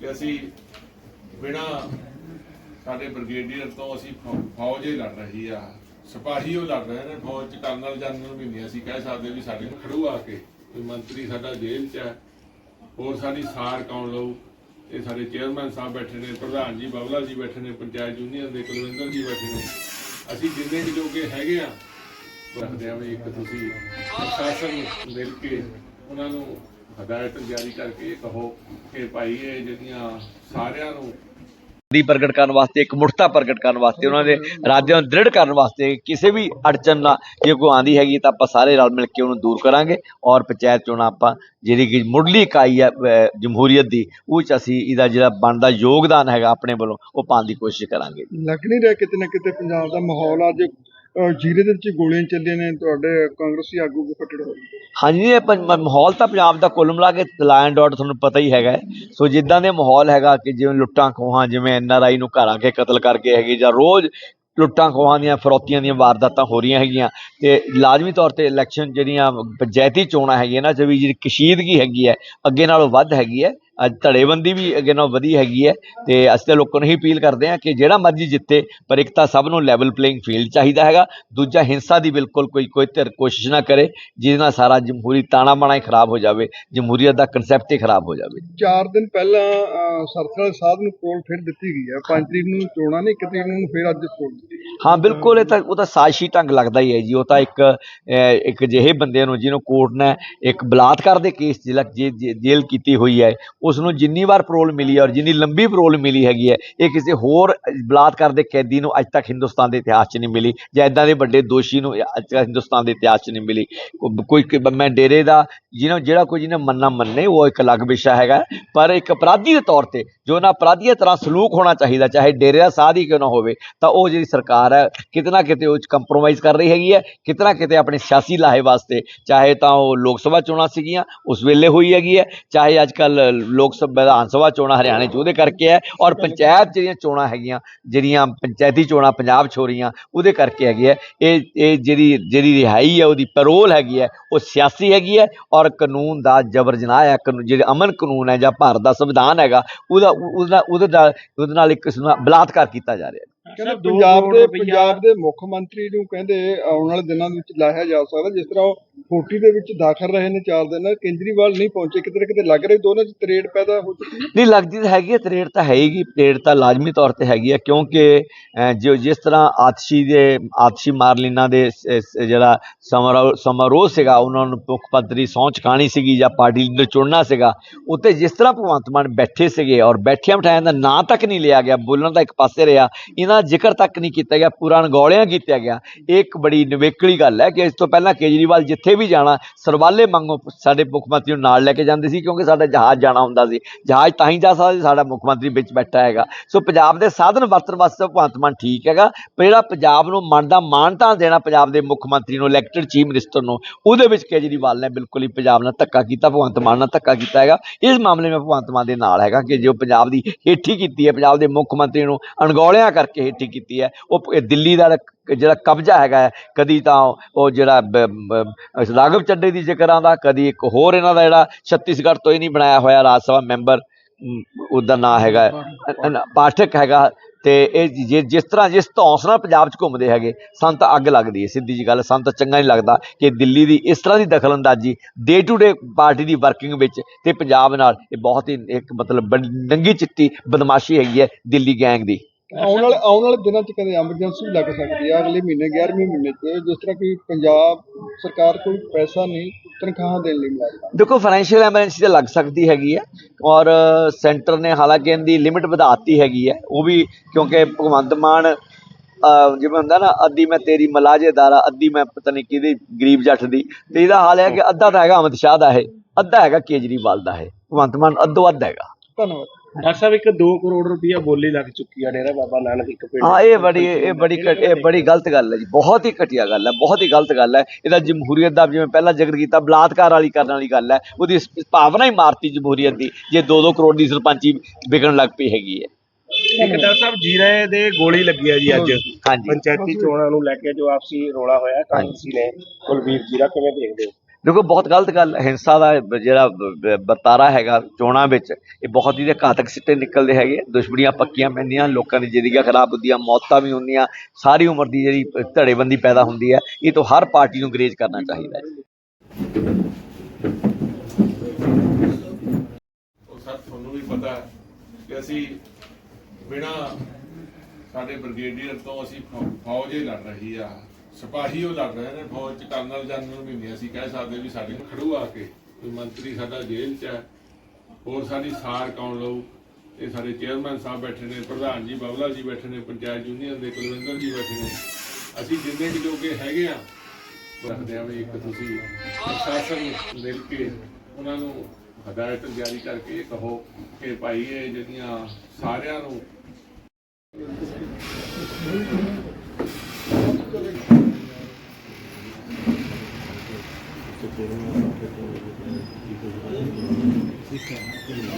ਕਿ ਅਸੀਂ ਬਿਨਾ ਸਾਡੇ ਬ੍ਰਿਗੇਡੀਅਰ ਤੋਂ ਅਸੀਂ ਫੌਜ ਹੀ ਲੜ ਰਹੀ ਆ। ਸਿਪਾਹੀ ਉਹ ਲੜ ਰਹੇ ਨੇ, ਫੌਜ ਚ ਕਰਨਲ ਜਨਰਲ ਵੀ ਨਹੀਂ ਅਸੀਂ ਕਹਿ ਸਕਦੇ ਵੀ ਸਾਡੇ ਨੂੰ ਖੜੂ ਆ ਕੇ। ਕੋਈ ਮੰਤਰੀ ਸਾਡਾ ਜੇਲ੍ਹ ਚ ਹੈ, ਹੋਰ ਸਾਡੀ ਸਾਰ ਕੌਣ ਲਊ? ਇਹ ਸਾਡੇ ਚੇਅਰਮੈਨ ਸਾਹਿਬ ਬੈਠੇ ਨੇ, ਪ੍ਰਧਾਨ ਜੀ, ਬਬਲਾ ਜੀ ਬੈਠੇ ਨੇ, ਪੰਚਾਇਤ ਯੂਨੀਅਨ ਦੇ, ਕੁਲਵਿੰਦਰ ਜੀ ਬੈਠੇ ਨੇ। ਅਸੀਂ ਜਿੰਨੇ ਵੀ ਜੋਗੇ ਹੈਗੇ ਆ, ਰੱਖਦੇ ਆ ਵੀ ਇੱਕ ਤੁਸੀਂ ਪ੍ਰਸ਼ਾਸਨ ਨੂੰ ਮਿਲ ਕੇ ਉਹਨਾਂ ਨੂੰ ਹਦਾਇਤ ਜਾਰੀ ਕਰਕੇ ਇਹ ਕਹੋ ਕਿ ਭਾਈ ਇਹ ਜਿਹੜੀਆਂ ਸਾਰਿਆਂ ਨੂੰ ਦੀ ਪ੍ਰਗਟ ਕਰਨ ਵਾਸਤੇ, ਇੱਕ ਮੁਰਤਾ ਪ੍ਰਗਟ ਕਰਨ ਵਾਸਤੇ, ਉਹਨਾਂ ਦੇ ਰਾਜਿਆਂ ਨੂੰ ਦ੍ਰਿੜ ਕਰਨ ਵਾਸਤੇ ਕਿਸੇ ਵੀ ਅੜਚਨ ਨਾ, ਜੇ ਕੋਈ ਆਂਦੀ ਹੈਗੀ ਤਾਂ ਆਪਾਂ ਸਾਰੇ ਰਲ ਮਿਲ ਕੇ ਉਹਨੂੰ ਦੂਰ ਕਰਾਂਗੇ। ਔਰ ਪੰਚਾਇਤ ਚੋਣਾਂ ਆਪਾਂ ਜਿਹੜੀ ਕਿ ਮੁੱਢਲੀ ਇਕਾਈ ਹੈ ਜਮਹੂਰੀਅਤ ਦੀ, ਉਹ ਚ ਅਸੀਂ ਇਹਦਾ ਜਿਹੜਾ ਬਣਦਾ ਯੋਗਦਾਨ ਹੈਗਾ ਆਪਣੇ ਵੱਲੋਂ, ਉਹ ਪਾਉਣ ਦੀ ਕੋਸ਼ਿਸ਼ ਕਰਾਂਗੇ। ਲੱਗ ਨਹੀਂ ਰਿਹਾ ਕਿਤੇ ਨਾ ਕਿਤੇ ਪੰਜਾਬ ਦਾ ਮਾਹੌਲ ਅੱਜ ਜੀਰੇ ਦੇ ਵਿੱਚ ਗੋਲੀਆਂ ਚੱਲੀਆਂ ਨੇ, ਤੁਹਾਡੇ ਕਾਂਗਰਸੀ ਆਗੂ ਫੱਟੜ ਹੋਏ ਹਾਂਜੀ, ਇਹ ਪੰਜ ਮ- ਮਾਹੌਲ ਤਾਂ ਪੰਜਾਬ ਦਾ ਕੁੱਲ ਮਿਲਾ ਕੇ ਲਾਇਨ ਡਾਟ ਤੁਹਾਨੂੰ ਪਤਾ ਹੀ ਹੈਗਾ ਹੈ। ਸੋ ਜਿੱਦਾਂ ਦੇ ਮਾਹੌਲ ਹੈਗਾ ਕਿ ਜਿਵੇਂ ਲੁੱਟਾਂ ਖੋਹਾਂ, ਜਿਵੇਂ ਐਨ ਆਰ ਆਈ ਨੂੰ ਘਰ ਆ ਕੇ ਕਤਲ ਕਰਕੇ ਹੈਗੀ ਜਾਂ ਰੋਜ਼ ਲੁੱਟਾਂ ਖੋਹਾਂ ਦੀਆਂ, ਫਰੋਤੀਆਂ ਦੀਆਂ ਵਾਰਦਾਤਾਂ ਹੋ ਰਹੀਆਂ ਹੈਗੀਆਂ, ਤੇ ਲਾਜ਼ਮੀ ਤੌਰ ਤੇ ਇਲੈਕਸ਼ਨ ਜਿਹੜੀਆਂ ਪੰਚਾਇਤੀ ਚੋਣਾਂ ਹੈਗੀਆਂ ਨਾ ਚ ਵੀ ਜਿਹੜੀ ਕਸ਼ੀਦਗੀ ਹੈਗੀ ਹੈ, ਅੱਗੇ ਨਾਲੋਂ ਵੱਧ ਹੈਗੀ ਹੈ ਅੱਜ ਧੜੇਬੰਦੀ ਵੀ ਅੱਗੇ ਨਾਲੋਂ ਵਧੀ ਹੈਗੀ ਹੈ ਤੇ ਅਸੀਂ ਤਾਂ ਲੋਕਾਂ ਨੂੰ ਹੀ ਅਪੀਲ ਕਰਦੇ ਹਾਂ ਕਿ ਜਿਹੜਾ ਮਰਜ਼ੀ ਜਿੱਤੇ ਪਰ ਇੱਕ ਤਾਂ ਸਭ ਨੂੰ ਲੈਵਲ ਪਲੇਇੰਗ ਫੀਲਡ ਚਾਹੀਦਾ ਹੈਗਾ। ਦੂਜਾ ਹਿੰਸਾ ਦੀ ਬਿਲਕੁਲ ਕੋਈ ਕੋਈ ਧਿਰ ਕੋਸ਼ਿਸ਼ ਨਾ ਕਰੇ ਜਿਹਦੇ ਨਾਲ ਸਾਰਾ ਜਮਹੂਰੀ ਤਾਣਾ ਬਾਣਾ ਹੀ ਖਰਾਬ ਹੋ ਜਾਵੇ ਜਮਹੂਰੀਅਤ ਦਾ ਕਨਸੈਪਟ ਹੀ ਖਰਾਬ ਹੋ ਜਾਵੇ। ਚਾਰ ਦਿਨ ਪਹਿਲਾਂ ਅਹ, ਸਰਸਰਾ ਸਾਹਿਬ ਨੂੰ ਪੋਲ ਫਿਰ ਦਿੱਤੀ ਗਈ ਹੈ। 5 ਤਰੀਕ ਨੂੰ ਚੋਣਾਂ ਨੇ 1 ਤਰੀਕ ਨੂੰ ਫਿਰ ਅੱਜ ਦਿੱਤੀ ਹਾਂ। ਬਿਲਕੁਲ ਇਹ ਤਾਂ ਉਹ ਤਾਂ ਸਾਜ਼ਿਸ਼ੀ ਢੰਗ ਲੱਗਦਾ ਹੀ ਹੈ ਜੀ। ਉਹ ਤਾਂ ਇੱਕ ਇੱਕ ਜਿਹੇ ਬੰਦੇ ਨੂੰ ਜਿਹਨੂੰ ਕੋਰਟ ਨੇ ਇੱਕ ਬਲਾਤਕਾਰ ਦੇ ਕੇਸ ਜਿਹੜਾ ਜੇਲ੍ਹ ਕੀਤੀ ਹੋਈ ਹੈ ਉਸ ਨੂੰ ਜਿੰਨੀ ਵਾਰ ਪਰੋਲ ਮਿਲੀ ਹੈ ਔਰ ਜਿੰਨੀ ਲੰਬੀ ਪਰੋਲ ਮਿਲੀ ਹੈਗੀ ਹੈ, ਇਹ ਕਿਸੇ ਹੋਰ ਬਲਾਤਕਾਰ ਦੇ ਕੈਦੀ ਨੂੰ ਅੱਜ ਤੱਕ ਹਿੰਦੁਸਤਾਨ ਦੇ ਇਤਿਹਾਸ 'ਚ ਨਹੀਂ ਮਿਲੀ ਜਾਂ ਇਦਾਂ ਦੇ ਵੱਡੇ ਦੋਸ਼ੀ ਨੂੰ ਅੱਜ ਤੱਕ ਹਿੰਦੁਸਤਾਨ ਦੇ ਇਤਿਹਾਸ 'ਚ ਨਹੀਂ ਮਿਲੀ। ਕੋਈ ਮੈਂ ਡੇਰੇ ਦਾ ਜਿਹਨੂੰ, ਜਿਹੜਾ ਕੋਈ ਜਿਹਨੇ ਮੰਨਣਾ ਮੰਨੇ, ਉਹ ਇੱਕ ਅਲੱਗ ਵਿਸ਼ਾ ਹੈਗਾ। ਪਰ ਇੱਕ ਅਪਰਾਧੀ ਦੇ ਤੌਰ ਤੇ ਜੋ ਨਾ ਅਪਰਾਧੀ ਦੀ ਤਰ੍ਹਾਂ ਸਲੂਕ ਹੋਣਾ ਚਾਹੀਦਾ, ਚਾਹੇ ਡੇਰੇ ਦਾ ਸਾਧ ਹੀ ਕਿਉਂ ਨਾ ਹੋਵੇ, ਤਾਂ ਉਹ ਜਿਹੜੀ ਸਰਕਾਰ ਹੈ, ਕਿਤੇ ਨਾ ਕਿਤੇ ਉਹ 'ਚ ਕੰਪਰੋਮਾਈਜ਼ ਕਰ ਰਹੀ ਹੈਗੀ ਹੈ। ਕਿਤੇ ਨਾ ਕਿਤੇ ਆਪਣੇ ਸਿਆਸੀ ਲਾਹੇ ਵਾਸਤੇ, ਚਾਹੇ ਤਾਂ ਉਹ ਲੋਕ ਸਭਾ ਚੋਣਾਂ ਸੀਗੀਆਂ, ਉਸ ਵੇਲੇ ਹੋਈ ਹੈਗੀ ਹੈ, ਚਾਹੇ ਅੱਜ ਕੱਲ ਲੋਕ ਸਭਾ ਵਿਧਾਨ ਸਭਾ ਚੋਣਾਂ ਹਰਿਆਣੇ 'ਚ ਉਹਦੇ ਕਰਕੇ ਹੈ। ਔਰ ਪੰਚਾਇਤ ਜਿਹੜੀਆਂ ਚੋਣਾਂ ਹੈਗੀਆਂ ਜਿਹੜੀਆਂ ਪੰਚਾਇਤੀ ਚੋਣਾਂ ਪੰਜਾਬ 'ਚ ਹੋ ਰਹੀਆਂ ਉਹਦੇ ਕਰਕੇ ਹੈਗੀ ਹੈ। ਇਹ ਇਹ ਜਿਹੜੀ ਜਿਹੜੀ ਰਿਹਾਈ ਹੈ ਉਹਦੀ ਪੈਰੋਲ ਹੈਗੀ ਹੈ ਉਹ ਸਿਆਸੀ ਹੈਗੀ ਹੈ। ਔਰ ਕਾਨੂੰਨ ਦਾ ਜਬਰ ਜਨਾਹ ਹੈ ਜਿਹੜੇ ਅਮਨ ਕਾਨੂੰਨ ਹੈ ਜਾਂ ਭਾਰਤ ਦਾ ਸੰਵਿਧਾਨ ਹੈਗਾ ਉਹਦਾ ਉਹਦਾ ਉਹਦੇ ਨਾਲ ਉਹਦੇ ਨਾਲ ਇੱਕ ਕਿਸਮ ਦਾ ਬਲਾਤਕਾਰ ਕੀਤਾ ਜਾ ਰਿਹਾ ਹੈ। ਕਹਿੰਦੇ ਪੰਜਾਬ ਦੇ ਪੰਜਾਬ ਦੇ ਮੁੱਖ ਮੰਤਰੀ ਨੂੰ ਕਹਿੰਦੇ ਆਉਣ ਵਾਲੇ ਦਿਨਾਂ ਦੇ ਵਿੱਚ ਲਾਇਆ ਜਾ ਸਕਦਾ ਜਿਸ ਤਰ੍ਹਾਂ ਉਹ ਫੋਟੀ ਦੇ ਵਿੱਚ ਦਾਖਲ ਰਹੇ ਨੇ ਚਾਰ ਦਿਨ, ਕੇਜਰੀਵਾਲ ਨਹੀਂ ਪਹੁੰਚੇ, ਕਿਤੇ ਨਾ ਕਿਤੇ ਲੱਗ ਰਿਹਾ ਦੋਨਾਂ 'ਚ ਤਰੇੜ ਪੈਦਾ ਹੋ ਚੁੱਕੀ ਹੈ। ਨਹੀਂ, ਲੱਗਦੀ ਤਾਂ ਹੈਗੀ ਹੈ, ਤਰੇੜ ਤਾਂ ਹੈਗੀ, ਤਰੇੜ ਤਾਂ ਲਾਜ਼ਮੀ ਤੌਰ ਤੇ ਹੈਗੀ ਹੈ, ਕਿਉਂਕਿ ਜੋ ਜਿਸ ਤਰ੍ਹਾਂ ਆਤਸ਼ੀ ਦੇ, ਆਤਸ਼ੀ ਮਾਰਲੀਨਾ ਦੇ ਜਿਹੜਾ ਸਮਾਰੋਹ ਸਮਾਰੋਹ ਸੀਗਾ, ਉਹਨਾਂ ਨੂੰ ਮੁੱਖ ਮੰਤਰੀ ਸਹੁੰ ਚੁਕਾਉਣੀ ਸੀਗੀ ਜਾਂ ਪਾਰਟੀ ਲੀਡਰ ਚੁਣਨਾ ਸੀਗਾ ਉੱਤੇ ਜਿਸ ਤਰ੍ਹਾਂ ਭਗਵੰਤ ਮਾਨ ਬੈਠੇ ਸੀਗੇ ਔਰ ਬੈਠਿਆਂ ਬਿਠਾਇਆਂ ਦਾ ਨਾਂ ਤੱਕ ਨਹੀਂ ਲਿਆ ਗਿਆ, ਬੋਲਣ ਦਾ ਇੱਕ ਪਾਸੇ ਰਿਹਾ, ਇਹਨਾਂ ਦਾ ਜ਼ਿਕਰ ਤੱਕ ਨਹੀਂ ਕੀਤਾ ਗਿਆ ਪੂਰਾ ਅਣਗੌਲਿਆਂ ਕੀਤਾ ਗਿਆ। ਇਹ ਇੱਕ ਬੜੀ ਨਿਵੇਕਲੀ ਗੱਲ ਹੈ ਕਿ ਇਸ ਤੋਂ ਪਹਿਲਾਂ ਕੇਜਰੀਵਾਲ ਜਿੱਥੇ ਵੀ ਜਾਣਾ, ਸਰਵਾਲੇ ਮੰਗੋ ਸਾਡੇ ਮੁੱਖ ਮੰਤਰੀ ਨੂੰ ਨਾਲ ਲੈ ਕੇ ਜਾਂਦੇ ਸੀ, ਕਿਉਂਕਿ ਸਾਡਾ ਜਹਾਜ਼ ਜਾਣਾ ਹੁੰਦਾ ਸੀ। ਜਹਾਜ਼ ਤਾਂ ਹੀ ਜਾ ਸਕਦਾ ਸਾਡਾ ਮੁੱਖ ਮੰਤਰੀ ਵਿੱਚ ਬੈਠਾ ਹੈਗਾ। ਸੋ ਪੰਜਾਬ ਦੇ ਸਾਧਨ ਵਰਤਣ ਵਾਸਤੇ ਭਗਵੰਤ ਮਾਨ ਠੀਕ ਹੈਗਾ, ਪਰ ਜਿਹੜਾ ਪੰਜਾਬ ਨੂੰ ਮਨ ਦਾ ਮਾਨਤਾ ਦੇਣਾ ਪੰਜਾਬ ਦੇ ਮੁੱਖ ਮੰਤਰੀ ਨੂੰ ਇਲੈਕਟਿਡ ਚੀਫ ਮਿਨਿਸਟਰ ਨੂੰ, ਉਹਦੇ ਵਿੱਚ ਕੇਜਰੀਵਾਲ ਨੇ ਬਿਲਕੁਲ ਹੀ ਪੰਜਾਬ ਨਾਲ ਧੱਕਾ ਕੀਤਾ, ਭਗਵੰਤ ਮਾਨ ਨਾਲ ਧੱਕਾ ਕੀਤਾ ਹੈਗਾ। ਇਸ ਮਾਮਲੇ ਵਿੱਚ ਭਗਵੰਤ ਮਾਨ ਦੇ ਨਾਲ ਹੈਗਾ ਕਿ ਜੋ ਪੰਜਾਬ ਦੀ ਹੇਠੀ ਕੀਤੀ ਹੈ, ਪੰਜਾਬ ਦੇ ਮੁੱਖ ਮੰਤਰੀ ਨੂੰ ਅਣਗੌਲਿਆਂ ਕਰਕੇ ਹੇਠੀ ਕੀਤੀ ਹੈ, ਉਹ ਦਿੱਲੀ ਦਾ ਜਿਹੜਾ ਕਬਜ਼ਾ ਹੈਗਾ ਹੈ, ਕਦੀ ਤਾਂ ਉਹ ਜਿਹੜਾ ਰਾਘਵ ਚੱਡੇ ਦੀ ਜ਼ਿਕਰ ਆਉਂਦਾ ਕਦੀ ਇੱਕ ਹੋਰ ਇਹਨਾਂ ਦਾ ਜਿਹੜਾ ਛੱਤੀਸਗੜ੍ਹ ਤੋਂ ਹੀ ਨਹੀਂ ਬਣਾਇਆ ਹੋਇਆ ਰਾਜ ਸਭਾ ਮੈਂਬਰ ਉਹਦਾ ਨਾਂ ਹੈਗਾ ਪਾਠਕ। ਹੈਗਾ ਤੇ ਇਹ ਜੇ ਜਿਸ ਤਰ੍ਹਾਂ ਜਿਸ ਧੌਂਸ ਨਾਲ ਪੰਜਾਬ 'ਚ ਘੁੰਮਦੇ ਹੈਗੇ ਸਾਨੂੰ ਤਾਂ ਅੱਗ ਲੱਗਦੀ ਹੈ ਸਿੱਧੀ ਜੀ ਗੱਲ ਸਾਨੂੰ ਤਾਂ ਚੰਗਾ ਨਹੀਂ ਲੱਗਦਾ ਕਿ ਦਿੱਲੀ ਦੀ ਇਸ ਤਰ੍ਹਾਂ ਦੀ ਦਖਲਅੰਦਾਜ਼ੀ ਡੇ ਟੂ ਡੇ ਪਾਰਟੀ ਦੀ ਵਰਕਿੰਗ ਵਿੱਚ ਤੇ ਪੰਜਾਬ ਨਾਲ ਇਹ ਬਹੁਤ ਹੀ ਇੱਕ ਮਤਲਬ ਨੰਗੀ ਚਿੱਟੀ ਬਦਮਾਸ਼ੀ ਹੈਗੀ ਹੈ ਦਿੱਲੀ ਗੈਂਗ ਦੀ। ਆਉਣ ਵਾਲੇ ਆਉਣ ਵਾਲੇ ਦਿਨਾਂ 'ਚ ਕਹਿੰਦੇ ਐਮਰਜੈਂਸੀ ਵੀ ਲੱਗ ਸਕਦੀ ਹੈ ਅਗਲੇ ਮਹੀਨੇ 11ਵੇਂ ਮਹੀਨੇ 'ਚ ਜਿਸ ਤਰ੍ਹਾਂ ਕਿ ਪੰਜਾਬ ਸਰਕਾਰ ਕੋਲ ਪੈਸਾ ਨਹੀਂ ਤਨਖਾਹਾਂ ਦੇਣ ਲਈ ਮਿਲਦਾ ਦੇਖੋ ਫਾਈਨੈਂਸ਼ੀਅਲ ਐਮਰਜੈਂਸੀ ਤਾਂ ਲੱਗ ਸਕਦੀ ਹੈਗੀ ਹੈ ਔਰ ਸੈਂਟਰ ਨੇ ਹਾਲਾਂਕਿ ਇਹਦੀ ਲਿਮਿਟ ਵਧਾਤੀ ਹੈਗੀ ਹੈ ਉਹ ਵੀ ਕਿਉਂਕਿ ਭਗਵੰਤ ਮਾਨ ਜਿਵੇਂ ਹੁੰਦਾ ਨਾ ਅੱਧੀ ਮੈਂ ਤੇਰੀ ਮਲਾਜੇਦਾਰਾ ਅੱਧੀ ਮੈਂ ਪਤਾ ਨਹੀਂ ਕਿਹਦੀ ਗਰੀਬ ਜੱਟ ਦੀ। ਤੇ ਇਹਦਾ ਹਾਲ ਹੈ ਕਿ ਅੱਧਾ ਤਾਂ ਹੈਗਾ ਅਮਿਤ ਸ਼ਾਹ ਦਾ ਹੈ ਅੱਧਾ ਹੈਗਾ ਕੇਜਰੀਵਾਲ ਦਾ ਹੈ ਭਗਵੰਤ ਮਾਨ ਅੱਧੋ ਅੱਧ ਹੈਗਾ। ਧੰਨਵਾਦ। ਡਾਕਟਰ ਸਾਹਿਬ ਇੱਕ 2 ਕਰੋੜ ਰੁਪਇਆ ਬੋਲੀ ਲੱਗ ਚੁੱਕੀ ਆ ਡੇਰਾ ਬਾਬਾ ਨਾਨਕ ਇੱਕ ਪਿੰਡ ਹਾਂ ਇਹ ਬੜੀ ਇਹ ਬੜੀ ਘਟ- ਇਹ ਬੜੀ ਗਲਤ ਗੱਲ ਹੈ ਜੀ ਬਹੁਤ ਹੀ ਘਟੀਆ ਗੱਲ ਹੈ ਬਹੁਤ ਹੀ ਗਲਤ ਗੱਲ ਹੈ। ਇਹਦਾ ਜਮਹੂਰੀਅਤ ਦਾ ਜਿਵੇਂ ਪਹਿਲਾਂ ਜ਼ਿਕਰ ਕੀਤਾ ਬਲਾਤਕਾਰ ਵਾਲੀ ਕਰਨ ਵਾਲੀ ਗੱਲ ਹੈ ਉਹਦੀ ਸ- ਭਾਵਨਾ ਹੀ ਮਾਰਤੀ ਜਮਹੂਰੀਅਤ ਦੀ ਜੇ 2-2 ਕਰੋੜ ਦੀ ਸਰਪੰਚੀ ਵਿਕਣ ਲੱਗ ਪਈ ਹੈਗੀ ਹੈ। ਇੱਕ ਡਾਕਟਰ ਸਾਹਿਬ ਜੀਰੇ ਦੇ ਗੋਲੀ ਲੱਗੀ ਆ ਜੀ ਅੱਜ। ਹਾਂਜੀ। ਪੰਚਾਇਤੀ ਚੋਣਾਂ ਨੂੰ ਲੈ ਕੇ ਜੋ ਆਪਸੀ ਰੋਲਾ ਹੋਇਆ ਕਾਂਗਰਸੀ ਨੇ। ਕੁਲਬੀਰ ਜੀਰਾ ਕਿਵੇਂ ਦੇਖਦੇ ਹੋ? ਦੇਖੋ, ਬਹੁਤ ਗਲਤ ਗੱਲ, ਹਿੰਸਾ ਦਾ ਜਿਹੜਾ ਵਰਤਾਰਾ ਹੈਗਾ ਚੋਣਾਂ ਵਿੱਚ, ਇਹ ਬਹੁਤ ਹੀ ਘਾਤਕ ਸਿੱਟੇ ਨਿਕਲਦੇ ਹੈਗੇ। ਦੁਸ਼ਮਣੀਆਂ ਪੱਕੀਆਂ ਪੈਂਦੀਆਂ, ਲੋਕਾਂ ਦੀ ਜ਼ਿੰਦਗੀਆਂ ਖਰਾਬ ਹੁੰਦੀਆਂ, ਮੌਤਾਂ ਵੀ ਹੁੰਦੀਆਂ, ਸਾਰੀ ਉਮਰ ਦੀ ਜਿਹੜੀ ਧੜੇਬੰਦੀ ਪੈਦਾ ਹੁੰਦੀ ਹੈ, ਇਹ ਤੋਂ ਹਰ ਪਾਰਟੀ ਨੂੰ ਗਰੇਜ ਕਰਨਾ ਚਾਹੀਦਾ ਹੈ। ਉਹ ਸਰ, ਤੁਹਾਨੂੰ ਵੀ ਪਤਾ ਕਿ ਅਸੀਂ ਬਿਨਾ ਸਾਡੇ ਬ੍ਰਿਗੇਡੀਅਰ ਤੋਂ ਅਸੀਂ ਫੌਜ ਹੀ ਲੜ ਰਹੀ ਆ। ਸਿਪਾਹੀ ਉਹ ਲੜ ਰਹੇ ਨੇ, ਫੌਜ ਚ ਕਰਨਲ ਜਨਰਲ ਵੀ ਨਹੀਂ, ਅਸੀਂ ਕਹਿ ਸਕਦੇ ਵੀ ਸਾਡੇ ਖੜੂ ਆ ਕੇ, ਕੋਈ ਮੰਤਰੀ ਸਾਡਾ ਜੇਲ੍ਹ ਚ ਹੈ, ਹੋਰ ਸਾਡੀ ਸਾਰ ਕੌਣ ਲਊ? ਇਹ ਸਾਡੇ ਚੇਅਰਮੈਨ ਸਾਹਿਬ ਬੈਠੇ ਨੇ, ਪ੍ਰਧਾਨ ਜੀ, ਬਬਲਾ ਜੀ ਬੈਠੇ ਨੇ, ਪੰਚਾਇਤ ਯੂਨੀਅਨ ਦੇ, ਕੁਲਵਿੰਦਰ ਜੀ ਬੈਠੇ ਨੇ। ਅਸੀਂ ਜਿੰਨੇ ਕਿ ਜੋਗੇ ਹੈਗੇ ਆ, ਰੱਖਦੇ ਆ ਵੀ ਇੱਕ ਤੁਸੀਂ ਪ੍ਰਸ਼ਾਸਨ ਮਿਲ ਕੇ ਉਹਨਾਂ ਨੂੰ ਹਦਾਇਤ ਜਾਰੀ ਕਰਕੇ ਇਹ ਕਹੋ ਕਿ ਭਾਈ ਇਹ ਜਿਹੜੀਆਂ ਸਾਰਿਆਂ ਨੂੰ Mm-hmm.